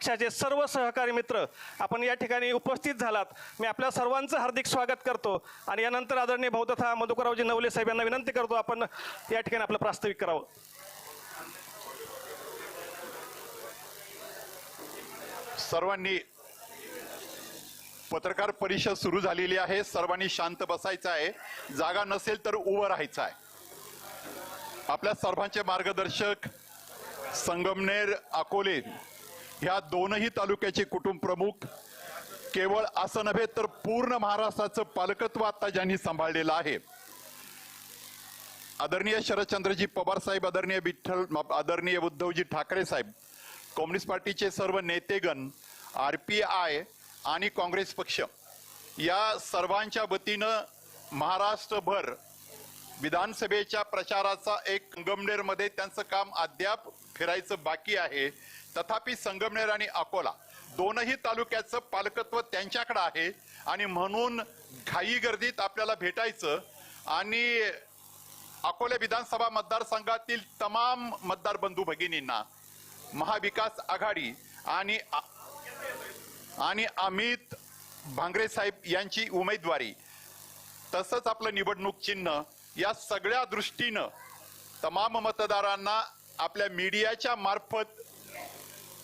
पक्षाचे सर्व सहकारी मित्र आपण या ठिकाणी उपस्थित झालात. मी आपल्या सर्वांचं हार्दिक स्वागत करतो आणि यानंतर आदरणीय भाऊ तथा मधुकररावजी नवले साहेब यांना विनंती करतो आपण या ठिकाणी आपलं प्रास्ताविक करावं. सर्वांनी पत्रकार परिषद सुरू झालेली आहे. सर्वांनी शांत बसायचं आहे. जागा नसेल तर उभं राहायचं आहे. आपल्या सर्वांचे मार्गदर्शक संगमनेर अकोले ह्या दोनही तालुक्याचे कुटुंब प्रमुख केवळ असं नव्हे तर पूर्ण महाराष्ट्राचं पालकत्व आता ज्यांनी सांभाळलेलं आहे. आदरणीय शरदचंद्रजी पवार साहेब आदरणीय विठ्ठल आदरणीय उद्धवजी ठाकरे साहेब कम्युनिस्ट पार्टीचे सर्व नेतेगण आर पी आय आणि काँग्रेस पक्ष या सर्वांच्या वतीनं महाराष्ट्रभर विधानसभेच्या प्रचाराचा एक गमनेरमध्ये त्यांचं काम अद्याप फिरायचं बाकी आहे. तथापि संगमनेर आणि अकोला दोनही तालुक्याचं पालकत्व त्यांच्याकडे आहे. आणि म्हणून घाई गर्दीत आपल्याला भेटायचं. आणि अकोले विधानसभा मतदारसंघातील तमाम मतदार बंधू भगिनींना महाविकास आघाडी आणि आणि अमित भांगरे साहेब यांची उमेदवारी तसंच आपलं निवडणूक चिन्ह या सगळ्या दृष्टीनं तमाम मतदारांना आपल्या मीडियाच्या मार्फत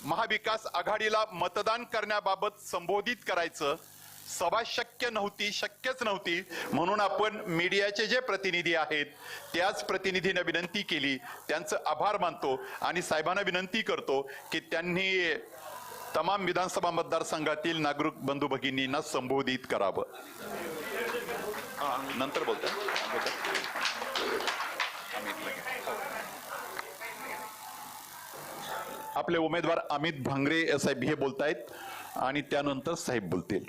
महाविकास आघाडीला मतदान करण्याबाबत संबोधित करायचं सभा शक्य नव्हती शक्यच नव्हती म्हणून आपण मीडियाचे जे प्रतिनिधी आहेत त्याच प्रतिनिधीने विनंती केली. त्यांचं आभार मानतो आणि साहेबांना विनंती करतो की त्यांनी तमाम विधानसभा मतदारसंघातील नागरिक बंधू भगिनींना संबोधित करावं. हा, नंतर बोलतो आपले उमेदवार अमित भांगरे साहेब हे बोलतायत आणि त्यानंतर साहेब बोलतील.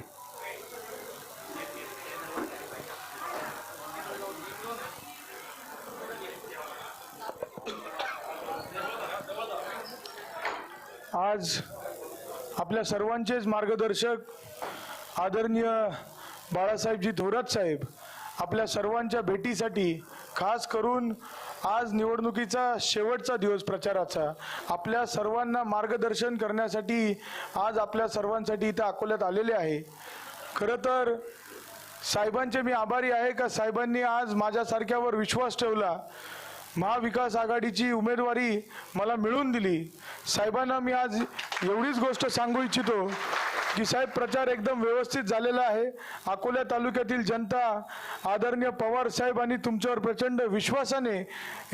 आज आपल्या सर्वांचेच मार्गदर्शक आदरणीय बाळासाहेबजी थोरात साहेब आपल्या सर्वांच्या भेटीसाठी खास करून आज निवडणुकीचा शेवटचा दिवस प्रचाराचा. आपल्या सर्वांना मार्गदर्शन करण्यासाठी आज आपल्या सर्वांसाठी इथं अकोल्यात आलेले आहे. खरं तर साहेबांचे मी आभारी आहे का? साहेबांनी आज माझ्यासारख्यावर विश्वास ठेवला. महाविकास आघाडीची उमेदवारी मला मिळवून दिली. साहेबांना मी आज एवढीच गोष्ट सांगू इच्छितो की साहेब प्रचार एकदम व्यवस्थित झालेला आहे. अकोला तालुक्यातील जनता आदरणीय पवार साहेब आणि तुमच्यावर प्रचंड विश्वासाने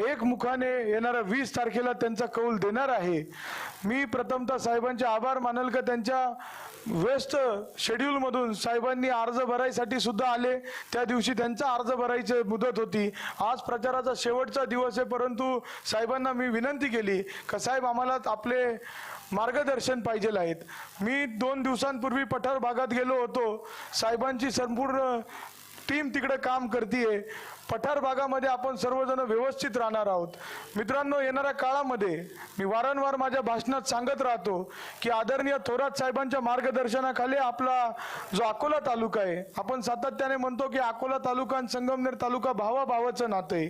एक मुखाने येणाऱ्या वीस तारखेला त्यांचा कौल देणार आहे. मी प्रथमतः साहेबांचे आभार मानल का? त्यांच्या व्यस्त शेड्यूलमधून साहेबांनी अर्ज भरायसाठी सुद्धा आले. त्या दिवशी त्यांचा अर्ज भरायची मुदत होती. आज प्रचाराचा शेवटचा दिवस आहे परंतु साहेबांना मी विनंती केली का साहेब आम्हाला आपले मार्गदर्शन पाहिजे आहेत मी दोन दिवसांपूर्वी पठार भागात गेलो होतो. साहेबांची संपूर्ण टीम तिकडे काम करते पठार भागामध्ये आपण सर्वजण व्यवस्थित राहणार आहोत. मित्रांनो येणाऱ्या काळामध्ये मी वारंवार माझ्या भाषणात सांगत राहतो की आदरणीय थोरात साहेबांच्या मार्गदर्शनाखाली आपला जो अकोला तालुका आहे आपण सातत्याने म्हणतो की अकोला तालुका आणि संगमनेर तालुका भावाभावाचं नातं आहे.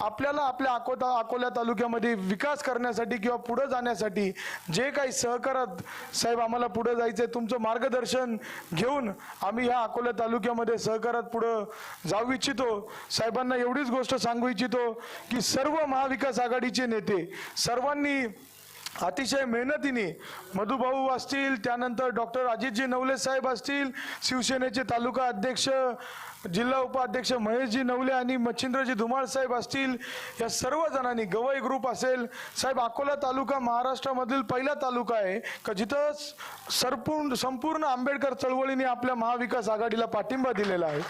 आपल्याला आपल्या अकोता अकोला तालुक्यामध्ये विकास करण्यासाठी किंवा पुढे जाण्यासाठी जे काही सहकारात साहेब आम्हाला पुढे जायचं आहे तुमचं मार्गदर्शन घेऊन आम्ही ह्या अकोला तालुक्यामध्ये सहकारात पुढं जाऊ इच्छितो. साहेब साहेबांना एवढीच गोष्ट सांगू इच्छितो की सर्व महाविकास आघाडीचे नेते सर्वांनी अतिशय मेहनतीने मधुभाऊ असतील त्यानंतर डॉक्टर अजितजी नवले साहेब असतील शिवसेनेचे तालुका अध्यक्ष जिल्हा उपाध्यक्ष महेशजी नवले आणि मच्छिंद्रजी धुमाळ साहेब असतील या सर्व जणांनी गवई ग्रुप असेल. साहेब अकोला तालुका महाराष्ट्रामधील पहिला तालुका आहे का जिथं सरपूर्ण संपूर्ण आंबेडकर चळवळीने आपल्या महाविकास आघाडीला पाठिंबा दिलेला आहे?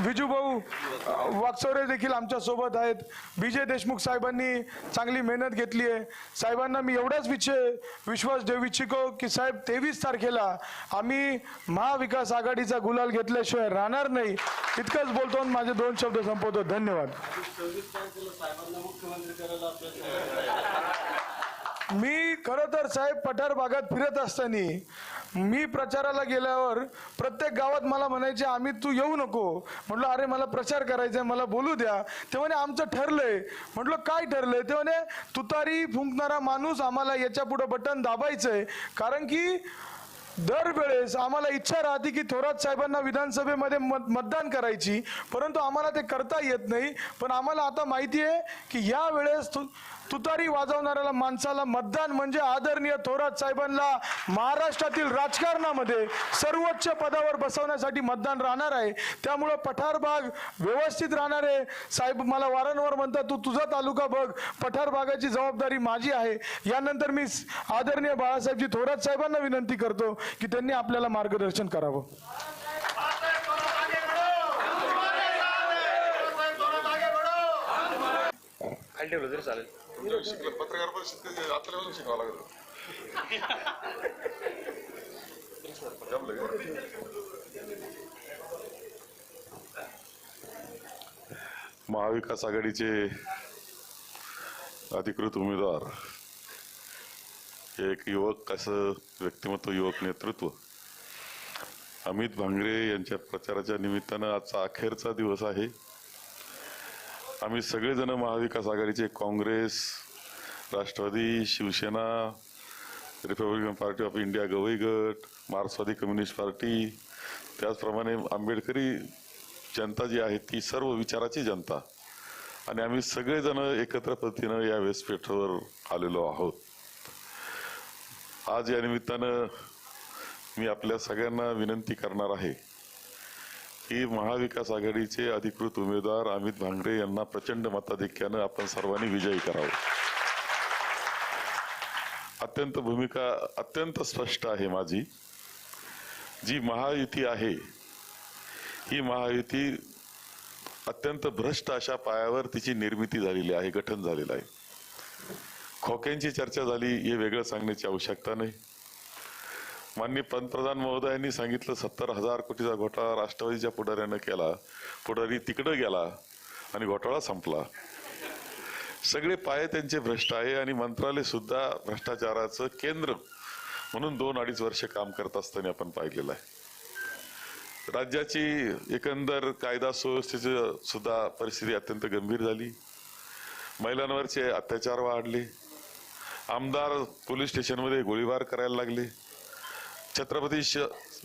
विजूभाऊ वाकचौरे देखील आमच्यासोबत आहेत. विजय देशमुख साहेबांनी चांगली मेहनत घेतली आहे. साहेबांना मी एवढाच विषय विश्वास देऊ इच्छितो की साहेब तेवीस तारखेला आम्ही महाविकास आघाडीचा गुलाल घेतल्याशिवाय राहणार नाही. इतकंच बोलतो आणि माझे दोन शब्द संपवतो. धन्यवाद. मी खरं तर साहेब पठार भागात फिरत असताना मी प्रचाराला गेल्यावर प्रत्येक गावात मला म्हणायचे आम्ही तू येऊ नको. म्हटलं अरे मला प्रचार करायचा आहे मला बोलू द्या. ते म्हणे आमचं ठरलंय. म्हटलं काय ठरलंय? ते म्हणे तुतारी फुंकणारा माणूस आम्हाला याच्यापुढे बटन दाबायचंय. कारण की दरवेळेस आम्हाला इच्छा राहते की थोरात साहेबांना विधानसभेमध्ये मत मतदान करायची. परंतु आम्हाला ते करता येत नाही. पण आम्हाला आता माहिती आहे की या वेळेस तू तुतारी वाजवणाऱ्याला माणसाला मतदान म्हणजे आदरणीय थोरात साहेबांना महाराष्ट्रातील राजकारणामध्ये सर्वोच्च पदावर बसवण्यासाठी मतदान राहणार आहे. त्यामुळं पठार भाग व्यवस्थित राहणार आहे. साहेब मला वारंवार म्हणतात तू तुझा तालुका बघ. पठार भागाची जबाबदारी माझी आहे. यानंतर मी आदरणीय बाळासाहेबजी थोरात साहेबांना विनंती करतो की त्यांनी आपल्याला मार्गदर्शन करावं. खाली ठेवलं तरी चालेल. शिकलं पत्रकार परिषद कधी आतल्यापासून शिकावं लागलं. महाविकास आघाडीचे अधिकृत उमेदवार. हे एक युवक असं व्यक्तिमत्व युवक नेतृत्व. अमित भांगरे यांच्या प्रचाराच्या निमित्तानं आजचा अखेरचा दिवस आहे. आम्ही सगळेजण महाविकास आघाडीचे Congress Rashtrawadi Shivsena republican party of India Gavai गट मार्क्सवादी कम्युनिस्ट पार्टी त्याचप्रमाणे आंबेडकरी जनता जी आहे ती सर्व विचाराची जनता. आणि आम्ही सगळेजण एकत्र पद्धतीनं या व्यासपीठावर आलेलो आहोत. आज या निमित्तानं मी आपल्या सगळ्यांना विनंती करणार आहे की महाविकास आघाडीचे अधिकृत उमेदवार अमित भांगरे यांना प्रचंड मताधिक्यानं आपण सर्वांनी विजयी करावं. अत्यंत भूमिका अत्यंत स्पष्ट आहे माझी. जी महायुती आहे ही महायुती अत्यंत भ्रष्ट अशा पायावर तिची निर्मिती झालेली आहे गठन झालेलं आहे. खोक्यांची चर्चा झाली हे वेगळं सांगण्याची आवश्यकता नाही. माननीय पंतप्रधान महोदयांनी सांगितलं सत्तर हजार कोटीचा घोटाळा राष्ट्रवादीच्या पुढाऱ्यानं केला पुढारी तिकडं गेला आणि घोटाळा संपला. सगळे पाय त्यांचे भ्रष्ट आहे आणि मंत्रालय सुद्धा भ्रष्टाचाराचं केंद्र म्हणून दोन अडीच वर्ष काम करत असताना आपण पाहिलेलं आहे. राज्याची एकंदर कायदा सुव्यवस्थेची सुद्धा परिस्थिती अत्यंत गंभीर झाली. महिलांवरचे अत्याचार वाढले. आमदार पोलीस स्टेशनमध्ये गोळीबार करायला लागले. छत्रपती श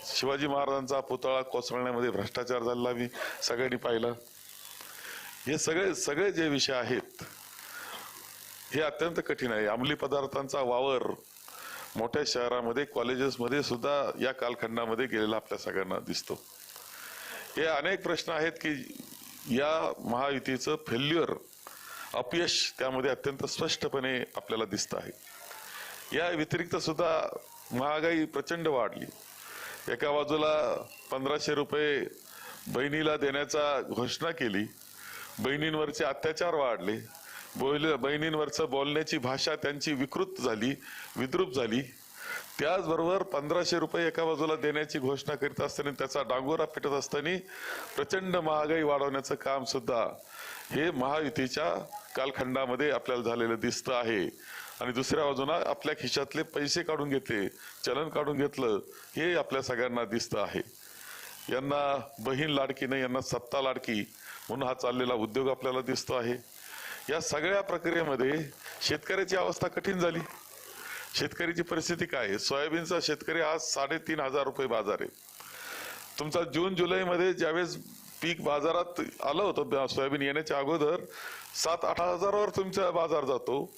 शिवाजी महाराजांचा पुतळा कोसळण्यामध्ये भ्रष्टाचार झालेला मी सगळ्यांनी पाहिला. हे सगळे सगळे जे विषय आहेत हे अत्यंत कठीण आहे. अंमली पदार्थांचा वावर मोठ्या शहरामध्ये कॉलेजेसमध्ये सुद्धा या कालखंडामध्ये गेलेला आपल्या सगळ्यांना दिसतो. हे अनेक प्रश्न आहेत की या महायुतीचं फेल्युअर अपयश त्यामध्ये अत्यंत स्पष्टपणे आपल्याला दिसत आहे. या व्यतिरिक्त सुद्धा महागाई प्रचंड वाढली. एका बाजूला पंधराशे रुपये बहिणीला देण्याचा घोषणा केली. बहिणींवरचे अत्याचार वाढले. बोल बहिणींवरचं बोलण्याची भाषा त्यांची विकृत झाली विद्रूप झाली. त्याचबरोबर पंधराशे रुपये एका बाजूला देण्याची घोषणा करीत असताना त्याचा डांगोरा पेटत असताना प्रचंड महागाई वाढवण्याचं काम सुद्धा हे महायुतीच्या कालखंडामध्ये आपल्याला झालेलं दिसतं आहे. आणि दुसऱ्या बाजूला आपल्या खिशातले पैसे काढून घेतले चलन काढून घेतलं हे आपल्या सगळ्यांना दिसतं आहे. यांना बहीण लाडकी नाही यांना सत्ता लाडकी म्हणून हा चाललेला उद्योग आपल्याला दिसतो आहे. या सगळ्या प्रक्रियेमध्ये शेतकऱ्याची अवस्था कठीण झाली. शेतकऱ्याची परिस्थिती काय आहे? सोयाबीनचा शेतकरी आज साडेतीन हजार रुपये बाजार आहे. तुमचा जून जुलैमध्ये ज्यावेळेस पीक बाजारात आलं होतं. सोयाबीन येण्याच्या अगोदर सात आठ हजारावर तुमचा बाजार जातो.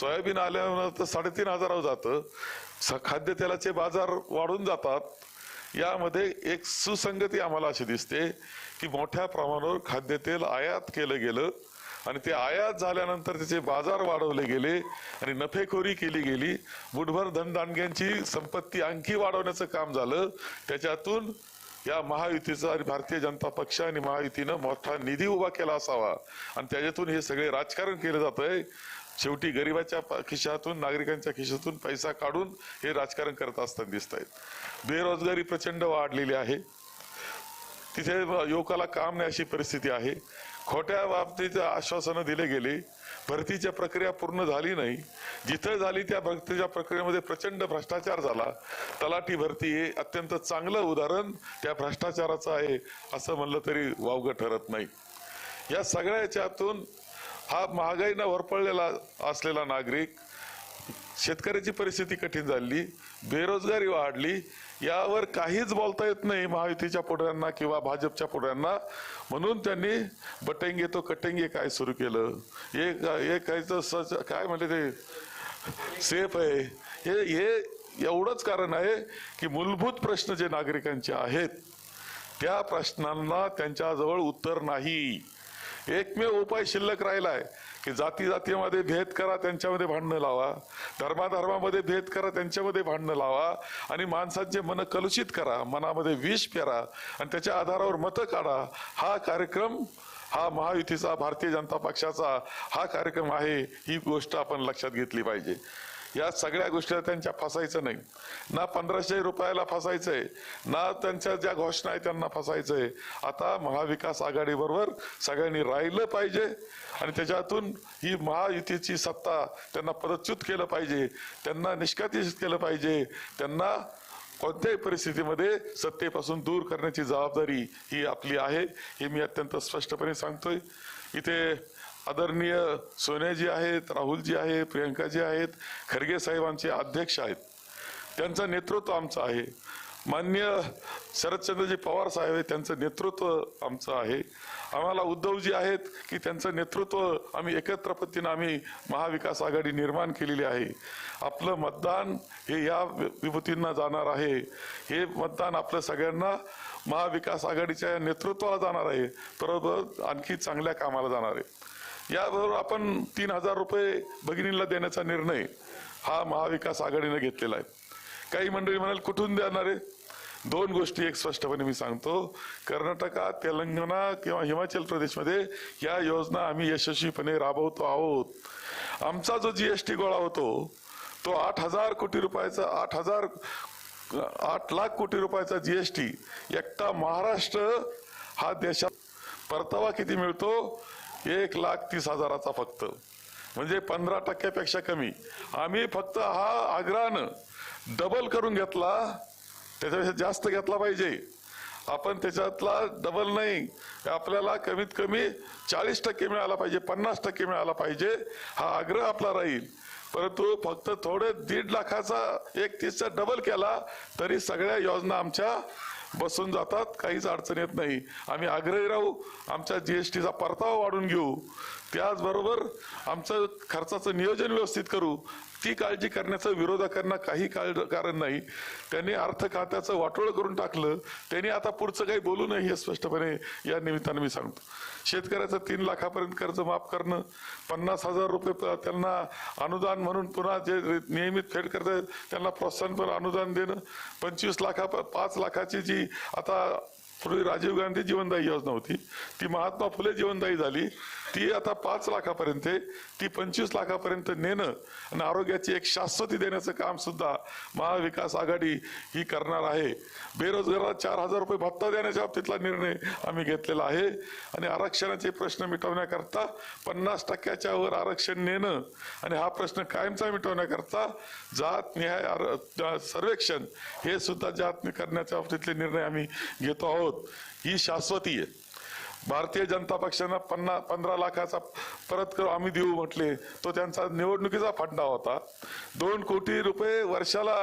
सोयाबीन आल्यानंतर साडेतीन हजारावर जातं. स- खाद्यतेलाचे बाजार वाढून जातात. यामध्ये एक सुसंगती आम्हाला अशी दिसते की मोठ्या प्रमाणावर खाद्यतेल आयात केलं गेलं आणि ते आयात झाल्यानंतर त्याचे बाजार वाढवले गेले आणि नफेखोरी केली गेली. बुटभर धनदानग्यांची संपत्ती आणखी वाढवण्याचं काम झालं. त्याच्यातून या महायुतीचा आणि भारतीय जनता पक्ष आणि महायुतीनं मोठा निधी उभा केला असावा. आणि त्याच्यातून हे सगळे राजकारण केलं जात आहे शेवटी गरिबाच्या खिशातून नागरिकांच्या खिशातून पैसा काढून हे राजकारण करत असताना दिसत आहेत बेरोजगारी प्रचंड वाढलेली आहे. तिथे युवकाला काम नाही अशी परिस्थिती आहे. खोट्या बाबतीत आश्वासनं दिले गेले भरतीच्या प्रक्रिया पूर्ण झाली नाही. जिथं झाली त्या भरतीच्या प्रक्रियेमध्ये प्रचंड भ्रष्टाचार झाला. तलाठी भरती हे अत्यंत चांगलं उदाहरण त्या भ्रष्टाचाराचं आहे असं म्हणलं तरी वावगं ठरत नाही. या सगळ्या याच्यातून हा महागाईनं वरपळलेला असलेला नागरिक शेतकऱ्याची परिस्थिती कठीण झाली. बेरोजगारी वाढली यावर काहीच बोलता येत नाही महायुतीच्या पुढ्यांना किंवा भाजपच्या पुढ्यांना म्हणून त्यांनी बटेंगे तो कटेंगे काय सुरू केलं? एक एक सच काय म्हणले ते? सेफ आहे. हे हे एवढंच कारण आहे की मूलभूत प्रश्न जे नागरिकांचे आहेत त्या प्रश्नांना त्यांच्याजवळ उत्तर नाही. एकमेव उपाय शिल्लक राहिला आहे की जाती जातीमध्ये भेद करा त्यांच्यामध्ये भांडणं लावा. धर्माधर्मामध्ये भेद करा त्यांच्यामध्ये भांडणं लावा. आणि माणसांचे मन कलुषित करा मनामध्ये विष पेरा आणि त्याच्या आधारावर मतं काढा. हा कार्यक्रम हा महायुतीचा भारतीय जनता पक्षाचा हा कार्यक्रम आहे ही गोष्ट आपण लक्षात घेतली पाहिजे. या सगळ्या गोष्टी त्यांच्या फसायचं नाही. ना पंधराशे रुपयाला फसायचंय ना त्यांच्या ज्या घोषणा आहे त्यांना फसायचंय. आता महाविकास आघाडीबरोबर सगळ्यांनी राहिलं पाहिजे आणि त्याच्यातून ही महायुतीची सत्ता त्यांना पदच्युत केलं पाहिजे त्यांना निष्कासित केलं पाहिजे त्यांना कोणत्याही परिस्थितीमध्ये सत्तेपासून दूर करण्याची जबाबदारी ही आपली आहे हे मी अत्यंत स्पष्टपणे सांगतोय. इथे आदरणीय सोनियाजी आहेत राहुलजी आहे प्रियंकाजी आहेत खरगे साहेब आमचे अध्यक्ष आहेत. त्यांचं नेतृत्व आमचं आहे. मान्य शरदचंद्रजी पवार साहेब आहेत त्यांचं नेतृत्व आमचं आहे. आम्हाला उद्धवजी आहेत की त्यांचं नेतृत्व आम्ही एकत्र पद्धतीनं आम्ही महाविकास आघाडी निर्माण केलेली आहे. आपलं मतदान हे या विभूतींना जाणार आहे. हे मतदान आपलं सगळ्यांना महाविकास आघाडीच्या नेतृत्वाला जाणार आहे. बरोबर आणखी चांगल्या कामाला जाणार आहे. याबरोबर आपण तीन हजार रुपये भगिनींना देण्याचा निर्णय हा महाविकास आघाडीनं घेतलेला आहे. काही मंडळी म्हणाल कुठून देणार आहे? दोन गोष्टी एक स्पष्टपणे मी सांगतो. कर्नाटका तेलंगणा किंवा हिमाचल प्रदेशमध्ये या योजना आम्ही यशस्वीपणे राबवतो आहोत. आमचा जो जी एस टी गोळा होतो तो आठ हजार कोटी रुपयाचा आठ हजार आठ लाख कोटी रुपयाचा जी एस टी एकटा महाराष्ट्र हा देशात परतावा किती मिळतो एक लाख तीस हजाराचा फक्त. म्हणजे पंधरा टक्क्यापेक्षा कमी. आम्ही फक्त हा आग्रहानं डबल करून घेतला. त्याच्यापेक्षा जास्त घेतला पाहिजे. आपण त्याच्यातला डबल नाही. आपल्याला कमीत कमी चाळीस टक्के मिळाला पाहिजे पन्नास टक्के मिळाला पाहिजे. हा आग्रह आपला राहील. परंतु फक्त थोडे दीड लाखाचा एक तीसचा डबल केला तरी सगळ्या योजना आमच्या बसून जातात काहीच अडचण येत नाही. आम्ही आग्रही राहू आमच्या जी एस टीचा परतावा वाढून घेऊ. त्याचबरोबर आमचं खर्चाचं नियोजन व्यवस्थित करू. ती काळजी करण्याचं विरोधकांना काही काळ कारण नाही. त्यांनी अर्थ खात्याचं वाटोळ करून टाकलं. त्यांनी आता पुढचं काही बोलू नये हे स्पष्टपणे या निमित्तानं मी सांगतो. शेतकऱ्याचं तीन लाखापर्यंत कर्ज माफ करणं पन्नास हजार रुपये त्यांना अनुदान म्हणून पुन्हा जे नियमित फेड करतात त्यांना प्रोत्साहन पण अनुदान देणं पंचवीस लाखा पाच लाखाची जी आता पूर्वी राजीव गांधी जीवनदायी योजना होती. ती महात्मा फुले जीवनदायी झाली. ती आता पाच लाखापर्यंत आहे. ती पंचवीस लाखापर्यंत नेणं आणि आरोग्याची एक शाश्वती देण्याचं काम सुद्धा महाविकास आघाडी ही करणार आहे. बेरोजगाराला चार हजार रुपये भत्ता देण्याच्या बाबतीतला निर्णय आम्ही घेतलेला आहे. आणि आरक्षणाचे प्रश्न मिटवण्याकरता पन्नास टक्क्याच्या वर आरक्षण नेणं आणि हा प्रश्न कायमचा मिटवण्याकरता जात निहाय आर- सर्वेक्षण हे सुद्धा जात करण्याच्या बाबतीतले निर्णय आम्ही घेतो आहोत. ही शाश्वती आहे भारतीय जनता पक्षानं पन्ना पंधरा लाखाचा परत करू आम्ही देऊ म्हटले तो त्यांचा निवडणुकीचा फंडा होता. दोन कोटी रुपये वर्षाला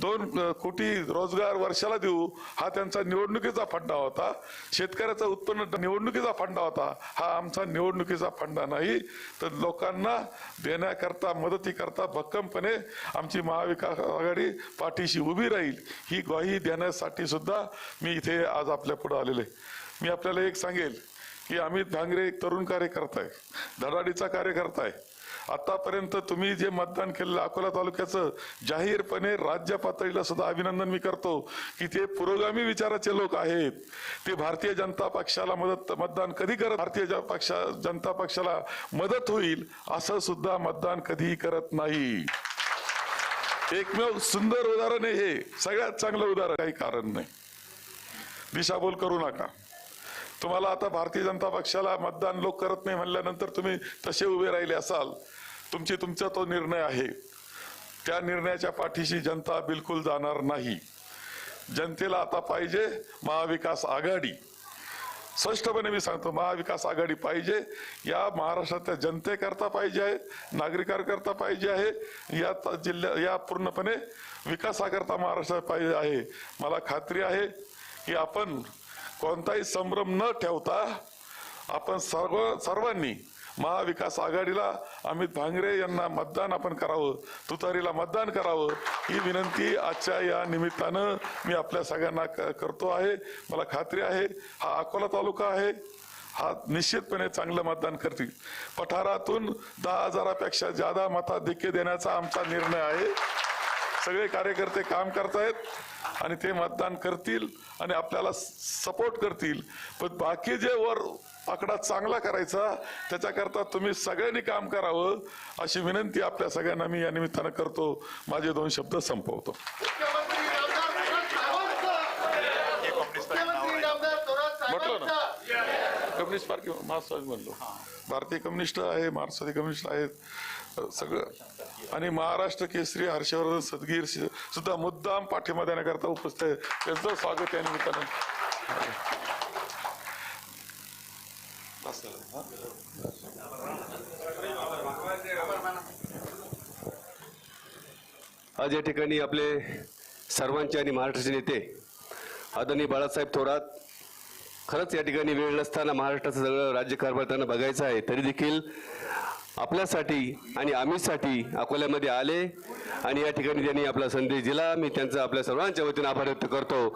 दोन कोटी रोजगार वर्षाला देऊ हा त्यांचा निवडणुकीचा फंडा होता. शेतकऱ्याचं उत्पन्न निवडणुकीचा फंडा होता. हा आमचा निवडणुकीचा फंडा नाही. तर लोकांना देण्याकरता मदतीकरता भक्कमपणे आमची महाविकास आघाडी पाठीशी उभी राहील. ही ग्वाही देण्यासाठी सुद्धा मी इथे आज आपल्या पुढे आलेले आहे. मी आपल्याला एक सांगेल की अमित भांगरे एक तरुण कार्यकर्ता आहे. धडाडीचा कार्यकर्ता आहे. आतापर्यंत तुम्ही जे मतदान केलेलं अकोला तालुक्याचं जाहीरपणे राज्य पातळीला सुद्धा अभिनंदन मी करतो की ते पुरोगामी विचाराचे लोक आहेत. ते भारतीय जनता पक्षाला मदत मतदान कधी करत भारतीय पक्षा जनता पक्षाला मदत होईल असं सुद्धा मतदान कधीही करत नाही. एकमेव सुंदर उदाहरण आहे हे सगळ्यात चांगलं उदाहरण काही कारण नाही. दिशाभूल करू नका. तुम्हाला आता भारतीय जनता पक्षाला मतदान लोक करत नाही म्हणल्यानंतर तुम्ही तसे उभे राहिले असाल. तुमची तुमचा तो निर्णय आहे. त्या निर्णयाच्या पाठीशी जनता बिलकुल जाणार नाही. जनतेला आता पाहिजे महाविकास आघाडी. स्पष्टपणे मी सांगतो महाविकास आघाडी पाहिजे. या महाराष्ट्रातल्या जनतेकरता पाहिजे आहे नागरिकांकरता पाहिजे आहे. या जिल्ह्या या पूर्णपणे विकासाकरता महाराष्ट्रात पाहिजे आहे. मला खात्री आहे की आपण कोणताही संभ्रम न ठेवता आपण सर्व सर्वांनी महाविकास आघाडीला अमित भांगरे यांना मतदान आपण करावं तुतारीला मतदान करावं ही विनंती आजच्या या निमित्तानं मी आपल्या सगळ्यांना क- करतो आहे. मला खात्री आहे हा अकोला तालुका आहे हा निश्चितपणे चांगलं मतदान करतील. पठारातून दहा हजारापेक्षा जादा मताधिक्य देण्याचा आमचा निर्णय आहे. सगळे कार्यकर्ते काम करतायत. आणि ते मतदान करतील आणि आपल्याला सपोर्ट करतील. पण बाकी जे वर आकडा चांगला करायचा त्याच्याकरता तुम्ही सगळ्यांनी काम करावं अशी विनंती आपल्या सगळ्यांना मी या निमित्तानं करतो. माझे दोन शब्द संपवतो. म्हटलं ना? कम्युनिस्ट पार्टी मार्क्सवादी म्हणलो. भारतीय कम्युनिस्ट आहे मार्क्सवादी कम्युनिस्ट आहेत सगळं. आणि महाराष्ट्र केसरी हर्षवर्धन सदगीर सुद्धा मुद्दाम पाठिंबा देण्याकरता उपस्थित आहे. त्यांचं स्वागत या निमित्तानं. आज या ठिकाणी आपले सर्वांचे आणि महाराष्ट्राचे नेते आदरणीय बाळासाहेब थोरात खरंच या ठिकाणी वेळ नसताना महाराष्ट्राचं सगळं राज्यकारभार त्यांना बघायचं आहे तरी देखील आपल्यासाठी आणि आम्हीसाठी अकोल्यामध्ये आले आणि या ठिकाणी त्यांनी आपला संदेश दिला. मी त्यांचा आपल्या सर्वांच्या वतीनं आभार व्यक्त करतो.